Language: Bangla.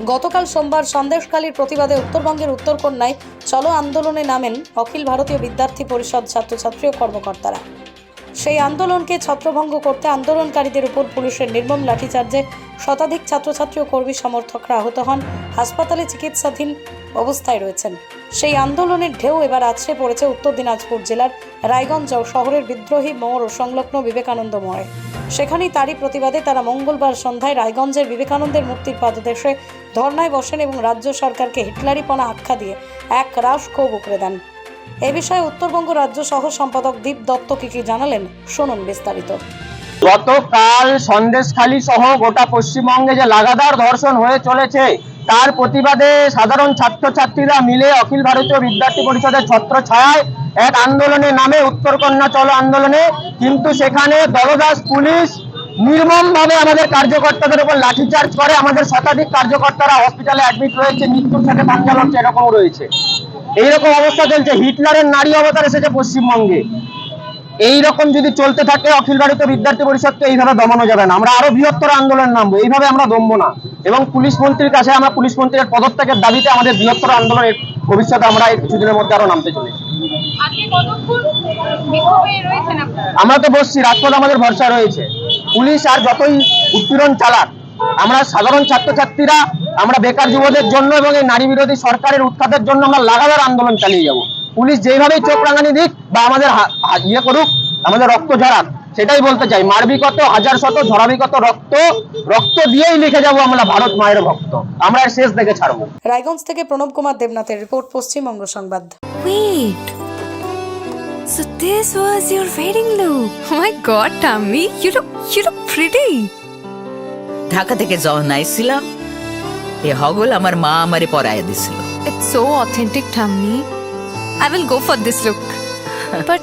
গতকাল সোমবার সন্দেশকালীর প্রতিবাদে উত্তরবঙ্গের উত্তরকন্যায় চলো আন্দোলনে নামেন অখিল ভারতীয় বিদ্যার্থী পরিষদ ছাত্রছাত্রী ও কর্মকর্তারা। সেই আন্দোলনকে ছত্রভঙ্গ করতে আন্দোলনকারীদের উপর পুলিশের নির্মম লাঠিচার্জে শতাধিক ছাত্রছাত্রী ও কর্মী সমর্থকরা আহত হন। হাসপাতালে চিকিৎসাধীন অবস্থায় রয়েছেন। সেই আন্দোলনের ঢেউ এবার আছড়ে পড়েছে উত্তর দিনাজপুর জেলার রায়গঞ্জ শহরের বিদ্রোহী মোড় ও সংলগ্ন বিবেকানন্দ মোড়ে সেখানেই তারই প্রতিবাদে তারা মঙ্গলবার সন্ধ্যায় রায়গঞ্জের বিবেকানন্দের মূর্তির পাদদেশে ধর্নায় বসেন এবং রাজ্য সরকারকে হিটলারিপনা আখ্যা দিয়ে এক রাশ ক্ষোভ উকড়ে দেন। এ বিষয়ে উত্তরবঙ্গ রাজ্য সহ সম্পাদক দীপ দত্ত কি কি জানালেন, শুনুন বিস্তারিত। গতকাল সন্দেশখালী সহ গোটা পশ্চিমবঙ্গে যে লাগাতার ধর্ষণ হয়ে চলেছে তার প্রতিবাদে সাধারণ ছাত্রছাত্রীরা মিলে অখিল ভারতীয় বিদ্যার্থী পরিষদের ছত্র ছায়ায় এক আন্দোলনের নামে উত্তরকন্যা চলো আন্দোলনে। কিন্তু সেখানে দলদাস পুলিশ নির্মম ভাবে আমাদের কার্যকর্তাদের উপর লাঠিচার্জ করে। আমাদের শতাধিক কার্যকর্তারা হসপিটালে অ্যাডমিট রয়েছে, মৃত্যুর সাথে পাঞ্জা লড়ছে, এরকম রয়েছে। এইরকম অবস্থা চলছে। হিটলারের নারী অবতার এসেছে পশ্চিমবঙ্গে। এইরকম যদি চলতে থাকে, অখিল ভারতীয় বিদ্যার্থী পরিষদকে এইভাবে দমানো যাবে না। আমরা আরও বৃহত্তর আন্দোলন নামবো। এইভাবে আমরা দমবো না। এবং পুলিশ মন্ত্রীর কাছে আমরা পুলিশ মন্ত্রীর পদত্যাগের দাবিতে আমাদের বৃহত্তর আন্দোলনের ভবিষ্যতে আমরা এই কিছুদিনের মধ্যে আরও নামতে চলেছি। আমরা তো বসছি রাজপথ আমাদের ভরসা রয়েছে। পুলিশ আর যতই উৎপীড়ন চালাক আমরা সাধারণ ছাত্রছাত্রীরা আমরা বেকার যুবদের জন্য এবং এই নারী বিরোধী সরকারের উৎখাতের জন্য আমরা লাগাতার আন্দোলন চালিয়ে যাব। পুলিশ যেইভাবেই চোখ রাঙানি দিক বা আমাদের ইয়ে করুক আমাদের রক্ত ঝরাক সেটাই বলতে চাই মারবি কত হাজার শত ঝরাবি কত রক্ত রক্ত দিয়েই লিখে যাব আমরা ভারত মায়ের ভক্ত আমরা এর শেষ দেখে ছাড়বো রায়গঞ্জ থেকে প্রণব কুমার দেবনাথের রিপোর্ট পশ্চিমবঙ্গ সংবাদ Wait. So this was your wedding look. Oh my god, Tammy, you look you look pretty. Dhaka থেকে যখন আইছিলাম এ হগল আমার মা আমারে পরায় দিছিল It's so authentic, Tammy. I will go for this look. but